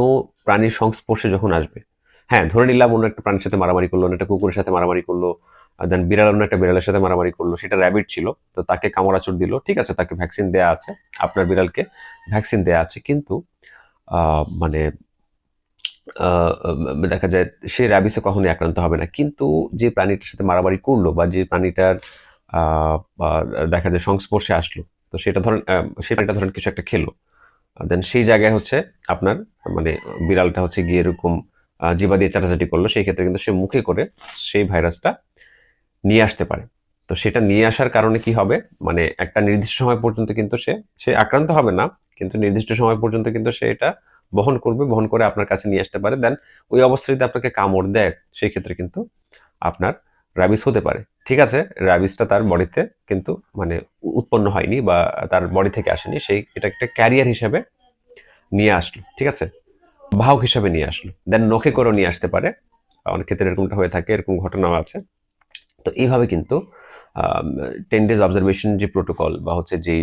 কোনো প্রাণীর সংস্পর্শে যখন আসবে হ্যাঁ ধরে নিলাম অন্য একটা প্রাণীর সাথে মারামারি করল, অন্য একটা কুকুরের সাথে মারামারি করল দেন বিড়াল অন্য একটা বিড়ালের সাথে মারামারি করল, সেটা র্যাবিট ছিল, তো তাকে কামড়াচুর দিল, ঠিক আছে, তাকে ভ্যাকসিন দেওয়া আছে, আপনার বিড়ালকে ভ্যাকসিন দেওয়া আছে, কিন্তু মানে দেখা যায় সে র্যাবিসে কখনোই আক্রান্ত হবে না, কিন্তু যে প্রাণীটার সাথে মারামারি করল বা যে প্রাণীটার দেখা যায় সংস্পর্শে আসলো, তো সেটা ধরেন সেই প্রাণীটা ধরেন কিছু একটা খেলো দেন সেই জায়গায় হচ্ছে আপনার মানে বিড়ালটা হচ্ছে গিয়ে এরকম জিবা দিয়ে চাটাচাটি করল, সেই ক্ষেত্রে কিন্তু সে মুখে করে সেই ভাইরাসটা নিয়ে আসতে পারে। তো সেটা নিয়ে আসার কারণে কি হবে? মানে একটা নির্দিষ্ট সময় পর্যন্ত কিন্তু সে সে আক্রান্ত হবে না, কিন্তু নির্দিষ্ট সময় পর্যন্ত কিন্তু সে এটা বহন করবে, বহন করে আপনার কাছে নিয়ে আসতে পারে। দেন ওই অবস্থায় যদি আপনাকে কামড় দেয়, সেই ক্ষেত্রে কিন্তু আপনার র্যাবিস হতে পারে। ঠিক আছে র্যাবিসটা তার বডিতে কিন্তু মানে উৎপন্ন হয়নি বা তার বডি থেকে আসেনি, সেই এটা একটা ক্যারিয়ার হিসেবে নিয়ে আসলো, ঠিক আছে? বাহক হিসাবে নিয়ে আসলো দেন নখে করেও নিয়ে আসতে পারে। অনেক ক্ষেত্রে এরকমটা হয়ে থাকে, এরকম ঘটনাও আছে। তো এইভাবে কিন্তু টেন ডেজ অবজারভেশন যে প্রোটোকল বা হচ্ছে যেই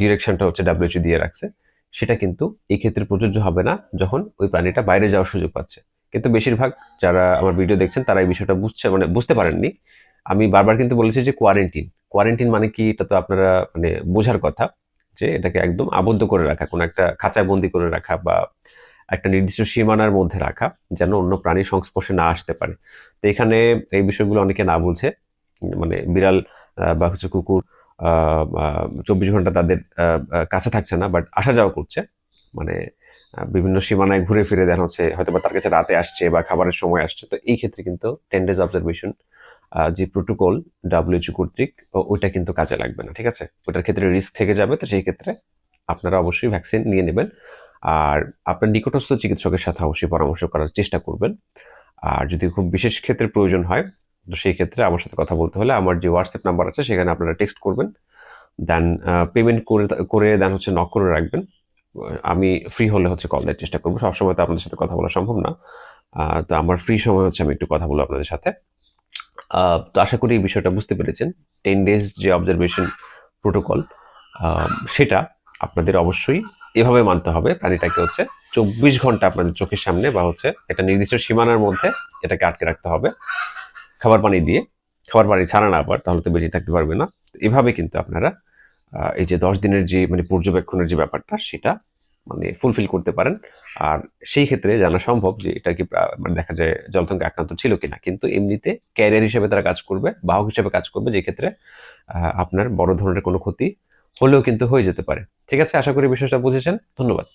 ডিরেকশনটা হচ্ছে ডাব্লিউএইচও দিয়ে রাখছে, সেটা কিন্তু এই ক্ষেত্রে প্রযোজ্য হবে না যখন ওই প্রাণীটা বাইরে যাওয়ার সুযোগ পাচ্ছে। কিন্তু বেশিরভাগ যারা আমার ভিডিও দেখছেন, তারা এই বিষয়টা বুঝছে মানে বুঝতে পারেননি আমি বারবার কিন্তু বলেছি যে কোয়ারেন্টিন কোয়ারেন্টিন মানে কি? এটা তো আপনারা মানে বোঝার কথা যে এটাকে একদম আবদ্ধ করে রাখা, কোনো একটা খাঁচায় বন্দি করে রাখা বা একটা নির্দিষ্ট সীমানার মধ্যে রাখা যেন অন্য প্রাণীর সংস্পর্শে না আসতে পারে। তো এখানে এই বিষয়গুলো অনেকে না বুঝে। মানে বিড়াল বা হচ্ছে কুকুর চব্বিশ ঘণ্টা তাদের কাছে থাকছে না বাট আসা যাওয়া করছে। মানে বিভিন্ন সীমানায় ঘুরে ফিরে দেখা হচ্ছে হয়তো বা তার কাছে রাতে আসছে বা খাবারের সময় আসছে। তো এই ক্ষেত্রে কিন্তু টেন ডেজ অবজারভেশন যে প্রোটোকল ডাব্লিউএইচও কর্তৃক ওইটা কিন্তু কাজে লাগবে না, ঠিক আছে? ওটার ক্ষেত্রে রিস্ক থেকে যাবে, তো সেই ক্ষেত্রে আপনারা অবশ্যই ভ্যাকসিন নিয়ে নেবেন। আর আপনার নিকটস্থ চিকিৎসকের সাথে অবশ্যই পরামর্শ করার চেষ্টা করবেন। আর যদি খুব বিশেষ ক্ষেত্রে প্রয়োজন হয়, তো সেই ক্ষেত্রে আমার সাথে কথা বলতে হলে আমার যে হোয়াটসঅ্যাপ নাম্বার আছে, সেখানে আপনারা টেক্সট করবেন। দেন পেমেন্ট করে করে দেন হচ্ছে নক করে রাখবেন। আমি ফ্রি হলে হচ্ছে কল দেওয়ার চেষ্টা করব। সবসময় তো আপনাদের সাথে কথা বলা সম্ভব না। তো আমার ফ্রি সময় হচ্ছে আমি একটু কথা বলব আপনাদের সাথে। তো আশা করি এই বিষয়টা বুঝতে পেরেছেন। টেন ডেজ যে অবজারভেশন প্রোটোকল সেটা আপনাদের অবশ্যই এভাবে মানতে হবে। প্রাণীটাকে হচ্ছে চব্বিশ ঘণ্টা আপনাদের চোখের সামনে বা হচ্ছে একটা নির্দিষ্ট সীমানার মধ্যে এটাকে আটকে রাখতে হবে। খাবার পানি দিয়ে, খাবার পানি ছাড়া না আবার তাহলে তো বেঁচে থাকতে পারবে না। এভাবে কিন্তু আপনারা এই যে দশ দিনের যে মানে পর্যবেক্ষণের যে ব্যাপারটা, সেটা মানে ফুলফিল করতে পারেন। আর সেই ক্ষেত্রে জানা সম্ভব যে এটা কি মানে দেখা যায় জলতঙ্কে আক্রান্ত ছিল কিনা। কিন্তু এমনিতে ক্যারিয়ার হিসেবে তারা কাজ করবে, বাহক হিসেবে কাজ করবে, যে ক্ষেত্রে আপনার বড় ধরনের কোনো ক্ষতি হলেও কিন্তু হয়ে যেতে পারে। ঠিক আছে? আশা করি বিষয়টা বুঝেছেন। ধন্যবাদ।